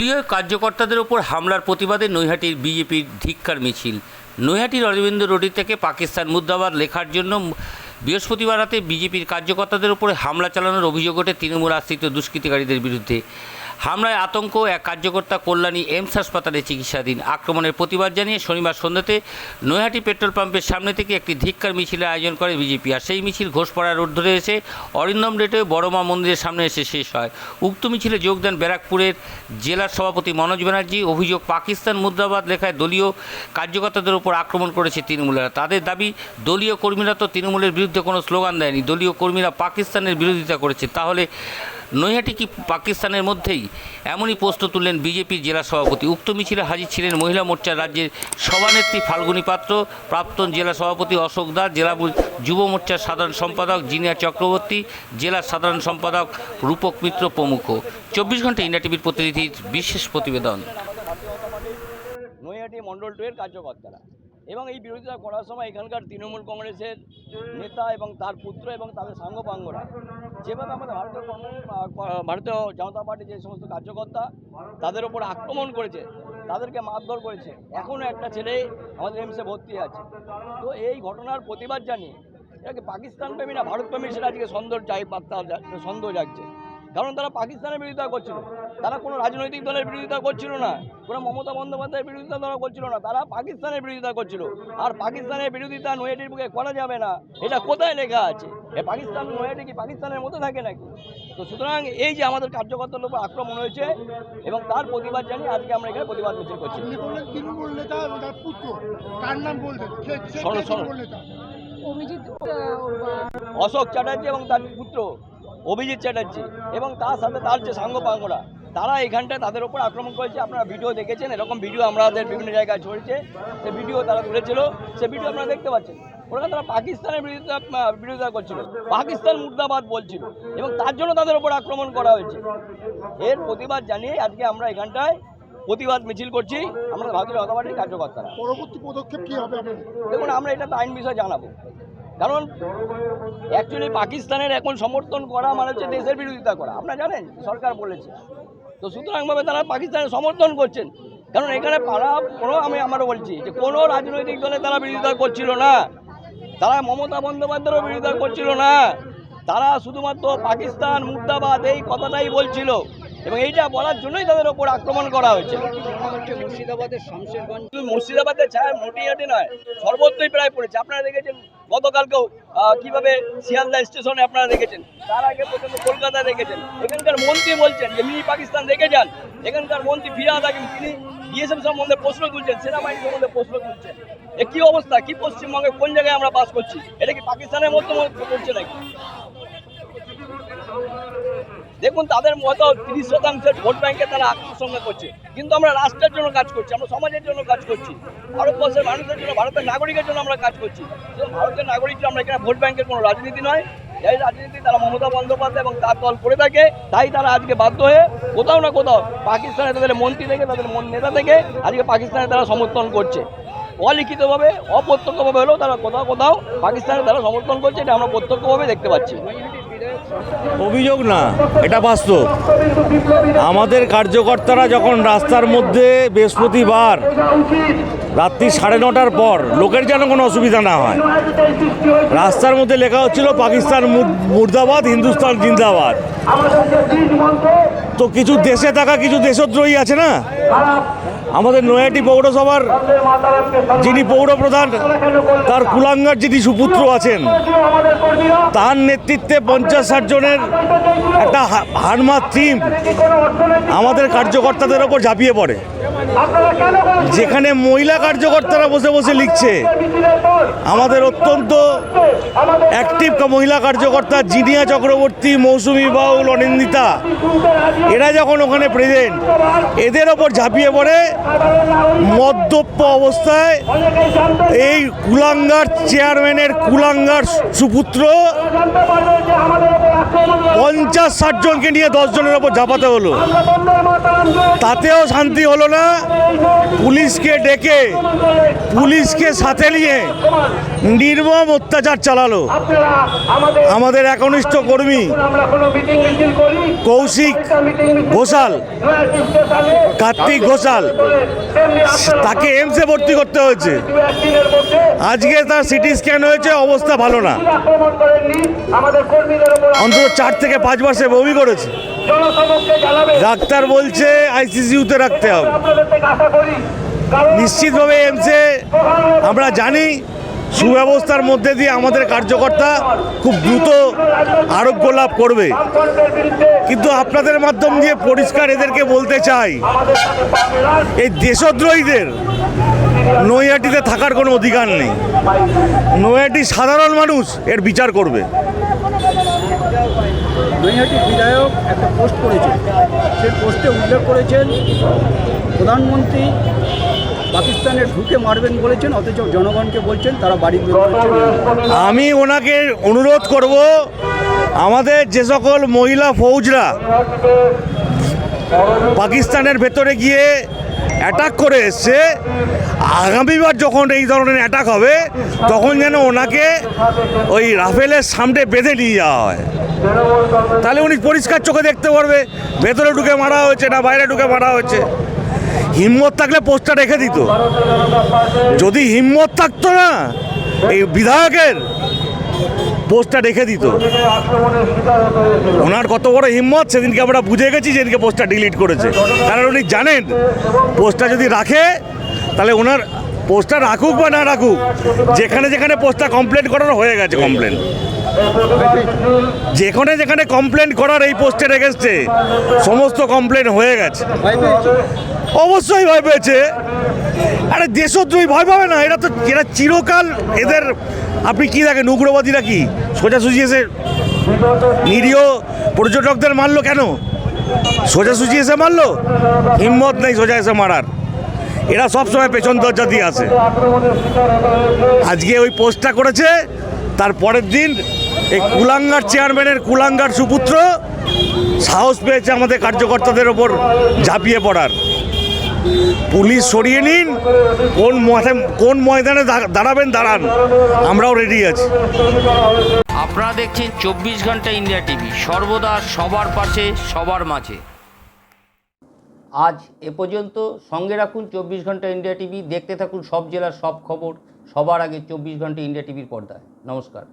দলীয় কার্যকর্তাদের ওপর হামলার প্রতিবাদে নৈহাটির বিজেপির ধিক্কার মিছিল। নৈহাটির অরবিন্দ রোডি থেকে পাকিস্তান মুদ্রাবাদ লেখার জন্য বৃহস্পতিবার রাতে বিজেপির কার্যকর্তাদের উপরে হামলা চালানোর অভিযোগ ওঠে তৃণমূল আশ্রিত দুষ্কৃতিকারীদের বিরুদ্ধে। হামলায় আতঙ্ক, এক কার্যকর্তা কল্যাণী এমস হাসপাতালে চিকিৎসাধীন। আক্রমণের প্রতিবাদ জানিয়ে শনিবার সন্ধ্যাতে নৈহাটি পেট্রোল পাম্পের সামনে থেকে একটি ধিক্কার মিছিলের আয়োজন করে বিজেপি। আর সেই মিছিল ঘোষপাড়া রোড ধরে এসে অরিন্দম রেটে বড়মা মন্দিরের সামনে এসে শেষ হয়। উক্ত মিছিলে যোগ দেন ব্যারাকপুরের জেলার সভাপতি মনোজ ব্যানার্জি, অভিযোগ পাকিস্তান মুদ্রাবাদ লেখায় দলীয় কার্যকর্তাদের উপর আক্রমণ করেছে তৃণমূলেরা। তাদের দাবি, দলীয় কর্মীরা তো তৃণমূলের বিরুদ্ধে কোনো স্লোগান দেয়নি, দলীয় কর্মীরা পাকিস্তানের বিরোধিতা করেছে। তাহলে নৈহাটি কি পাকিস্তানের মধ্যেই? এমনই প্রশ্ন তুললেন বিজেপির জেলা সভাপতি। উক্ত মিছিলে হাজির ছিলেন মহিলা মোর্চার রাজ্যের সভানেত্রী ফাল্গুনী পাত্র, প্রাক্তন জেলা সভাপতি অশোক দাস, জেলা যুব মোর্চার সাধারণ সম্পাদক জিনিয়া চক্রবর্তী জেলার সাধারণ সম্পাদক রূপক মিত্র প্রমুখ। চব্বিশ ঘণ্টা ইন্ডিয়া টিভির প্রতিনিধির বিশেষ প্রতিবেদন। নৈহাটি মণ্ডল টু এর কার্যকর্তারা। এবং এই বিরোধিতা করার সময় এখানকার তৃণমূল কংগ্রেসের নেতা এবং তার পুত্র এবং তাদের সাঙ্গপাঙ্গরা যেভাবে আমাদের ভারতীয় ভারতীয় জনতা পার্টির যে সমস্ত কার্যকর্তা তাদের ওপর আক্রমণ করেছে, তাদেরকে মারধর করেছে এখনও একটা ছেলে আমাদের এমসে ভর্তি আছে। তো এই ঘটনার প্রতিবাদ জানিয়ে এটাকে পাকিস্তান প্রেমী না ভারত প্রেমী সেটা আজকে সন্দেহ চাই বার্তা সন্দেহ জাগছে কারণ তারা পাকিস্তানের বিরোধিতা করছিল, তারা কোনো রাজনৈতিক দলের বিরোধিতা করছিল না, কোনো মমতা বন্দ্যোপাধ্যায়ের বিরোধিতা তারা করছিল না, তারা পাকিস্তানের বিরোধিতা করছিল। আর পাকিস্তানের বিরোধিতা নৈহাটির বুকে করা যাবে না, এটা কোথায় লেখা আছে? এ পাকিস্তান নৈহাটি কি পাকিস্তানের মতো থাকে নাকি? তো সুতরাং এই যে আমাদের কার্যকর্তার উপর আক্রমণ হয়েছে এবং তার প্রতিবাদ জানিয়ে আজকে আমরা এখানে প্রতিবাদ মিছিল করছি। অশোক চ্যাটার্জি এবং তার পুত্র অভিজিৎ চ্যাটার্জি এবং তার সাথে তার যে সাঙ্গপাঙ্গরা তারা এখানটায় তাদের ওপর আক্রমণ করেছে। আপনারা ভিডিও দেখেছেন এরকম ভিডিও আমাদের বিভিন্ন জায়গায় ছড়িয়েছে। সে ভিডিও তারা তুলেছিল। সে ভিডিও আপনারা দেখতে পাচ্ছেন। ওখানে তারা পাকিস্তানের বিরোধিতা বিরোধিতা করছিল। পাকিস্তান মুর্দাবাদ বলছিল। এবং তার জন্য তাদের ওপর আক্রমণ করা হয়েছে। এর প্রতিবাদ জানিয়ে আজকে আমরা এখানটায় প্রতিবাদ মিছিল করছি আমরা ভারতীয় জনতা পার্টির কার্যকর্তারা। পরবর্তী পদক্ষেপ কি হবে দেখুন আমরা এটা তো আইন বিষয়ে জানাব। কারণ অ্যাকচুয়ালি পাকিস্তানের এখন সমর্থন করা মানে হচ্ছে দেশের বিরোধিতা করা। আপনারা জানেন সরকার বলেছে। তো সুতরাংভাবে তারা পাকিস্তানের সমর্থন করছেন। কারণ এখানে পাড়া কোনো আমি আমারও বলছি যে কোনো রাজনৈতিক দলে তারা বিরোধিতা করছিল না। তারা মমতা বন্দ্যোপাধ্যায়ের বিরোধিতা করছিল না। তারা শুধুমাত্র পাকিস্তান মুর্দাবাদ এই কথাটাই বলছিল। এবং এইটা বলার জন্যই তাদের ওপর আক্রমণ করা হয়েছে। মুর্শিদাবাদের শামশেরগঞ্জ ছায়া মোটিয়াটি নয়, সর্বত্রই প্রায় পড়েছে। আপনারা দেখেছেন গতকালকেও কীভাবে শিয়ালদা স্টেশনে আপনারা দেখেছেন, তার আগে পর্যন্ত কলকাতা দেখেছেন। এখানকার মন্ত্রী বলছেন যে, মিনি পাকিস্তান দেখে যান। এখানকার মন্ত্রী ফিরাদ হাকিম তিনি বিএসএফ সম্বন্ধে প্রশ্ন তুলছেন, সেনাবাহিনী সম্বন্ধে প্রশ্ন তুলছেন। এ কি অবস্থা? কি পশ্চিমবঙ্গে কোন জায়গায় আমরা বাস করছি? এটা কি পাকিস্তানের মধ্যে করছে নাকি? দেখুন, তাদের মতো তিরিশ শতাংশের ভোট ব্যাংকে তারা আকর্ষণ করছে। কিন্তু আমরা রাষ্ট্রের জন্য কাজ করছি, আমরা সমাজের জন্য কাজ করছি, ভারতবর্ষের মানুষের জন্য, ভারতের নাগরিকের জন্য আমরা কাজ করছি। ভারতের নাগরিক আমরা এখানে ভোট ব্যাংকের কোনো রাজনীতি নয়। এই রাজনীতি তারা মমতা বন্দ্যোপাধ্যায় এবং তার দল করে থাকে, তাই তারা আজকে বাধ্য হয়ে কোথাও না কোথাও পাকিস্তানে তাদের মন্ত্রী থেকে, তাদের নেতা থেকে আজকে পাকিস্তানে তারা সমর্থন করছে। অলিখিতভাবে, অপ্রত্যক্ষভাবে হলেও তারা কোথাও কোথাও পাকিস্তানে তারা সমর্থন করছে, এটা আমরা প্রত্যক্ষভাবে দেখতে পাচ্ছি। অভিযোগ না, এটা বাস্তব। আমাদের কার্যকর্তারা যখন রাস্তার মধ্যে বৃহস্পতিবার রাত্রি সাড়ে নটার পর, লোকের যেন কোনো অসুবিধা না হয়। রাস্তার মধ্যে লেখা হচ্ছিল পাকিস্তান মুর- মুর্দাবাদ, হিন্দুস্তান জিন্দাবাদ। তো কিছু দেশে থাকা কিছু দেশদ্রোহী আছে না? আমাদের নয়াটি পৌরসভার যিনি পৌরপ্রধান, তার কুলাঙ্গার যিনি সুপুত্র আছেন, তার নেতৃত্বে পঞ্চাশ ষাট জনের একটা হারমার থিম আমাদের কার্যকর্তাদের ওপর ঝাঁপিয়ে পড়ে। যেখানে মহিলা কার্যকর্তারা বসে বসে লিখছে, আমাদের অত্যন্ত অ্যাক্টিভ মহিলা কার্যকর্তা জিনিয়া চক্রবর্তী, মৌসুমী বাউল, অনিন্দিতা, এরা যখন ওখানে প্রেজেন্ট এদের ওপর ঝাঁপিয়ে পড়ে মদ্যপ্য অবস্থায় এই কুলাঙ্গার চেয়ারম্যানের কুলাঙ্গার সুপুত্র পঞ্চাশ ষাট জনকে নিয়ে দশ জনের ওপর ঝাঁপাতে হলো। তাতেও শান্তি হলো না। পুলিশকে ডেকে পুলিশকে সাথে নিয়ে নির্মম অত্যাচার চালালো। আমাদের একনিষ্ঠ কর্মী কৌশিক ঘোষাল কার্তিক ঘোষাল তাকে এমসে ভর্তি করতে হয়েছে। আজকে তার সিটি স্ক্যান হয়েছে অবস্থা ভালো না। অন্তত চার থেকে পাঁচ মাসে বমি করেছে। ডাক্তার বলছে আইসিসিউতে রাখতে হবে। নিশ্চিতভাবে এমসে আমরা জানি সুব্যবস্থার মধ্যে দিয়ে আমাদের কার্যকর্তা খুব দ্রুত আরোগ্য লাভ করবে। কিন্তু আপনাদের মাধ্যম দিয়ে পরিষ্কার এদেরকে বলতে চাই এই দেশদ্রোহীদের নৈহাটিতে থাকার কোনো অধিকার নেই। নৈহাটি সাধারণ মানুষ এর বিচার করবে। নৈহাটি বিধায়ক একটা পোস্ট করেছেন। সেই পোস্টে উল্লেখ করেছেন, প্রধানমন্ত্রী পাকিস্তানে ঢুকে মারবেন বলেছেন, অথচ জনগণকে বলছেন তারা বাড়ি আমি ওনাকে অনুরোধ করব, আমাদের যে সকল মহিলা ফৌজরা পাকিস্তানের ভেতরে গিয়ে অ্যাটাক করে এসছে, আগামীবার যখন এই ধরনের অ্যাটাক হবে, তখন যেন ওনাকে ওই রাফেলের সামনে বেঁধে নিয়ে যাওয়া হয়। তাহলে উনি পরিষ্কার চোখে দেখতে পারবে। ভেতরে ঢুকে মারা হয়েছে না বাইরে ঢুকে মারা হয়েছে। হিম্মত থাকলে পোস্টটা রেখে দিত। যদি হিম্মত থাকতো না, এই বিধায়কের পোস্টটা রেখে দিত। ওনার কত বড় হিম্মত, সেদিনকে আমরা বুঝে গেছি যেদিনকে পোস্টটা ডিলিট করেছে। কারণ উনি জানেন পোস্টটা যদি রাখে, তাহলে ওনার পোস্টটা রাখুক বা না রাখুক, যেখানে যেখানে পোস্টটা কমপ্লেন করার হয়ে গেছে কমপ্লেন। যেখানে যেখানে কমপ্লেন করার এই পোস্টের এগেনস্টে, সমস্ত কমপ্লেন হয়ে গেছে। অবশ্যই ভয় পেয়েছে। আরে দেশদ্রোহী ভয় পাবে না, এরা তো, এরা চিরকাল এদের, আপনি কি দেখেন, উগ্রবাদীরা কি? সোজাসুজি এসে নিরীহ পর্যটকদের মারলো কেন? সোজাসুজি এসে মারলো? হিম্মত নেই সোজা এসে মারার। এরা সবসময় পেছন দরজা দিয়ে আসে। আজকে ওই পোস্টটা করেছে, তার পরের দিন এই কুলাঙ্গার চেয়ারম্যানের কুলাঙ্গার সুপুত্র সাহস পেয়েছে আমাদের কার্যকর্তাদের ওপর ঝাঁপিয়ে পড়ার। পুলিশ সরিয়ে নিন কোন মাঠে কোন ময়দানে দাঁড়াবেন দাঁড়ান আমরাও রেডি আছি। আপনারা দেখছেন চব্বিশ ঘণ্টা ইন্ডিয়া টিভি সর্বদা সবার পাশে সবার মাঝে। আজ এ পর্যন্ত সঙ্গে রাখুন চব্বিশ ঘণ্টা ইন্ডিয়া টিভি দেখতে থাকুন সব জেলার সব খবর সবার আগে চব্বিশ ঘণ্টা ইন্ডিয়া টিভির পর্দায়। নমস্কার।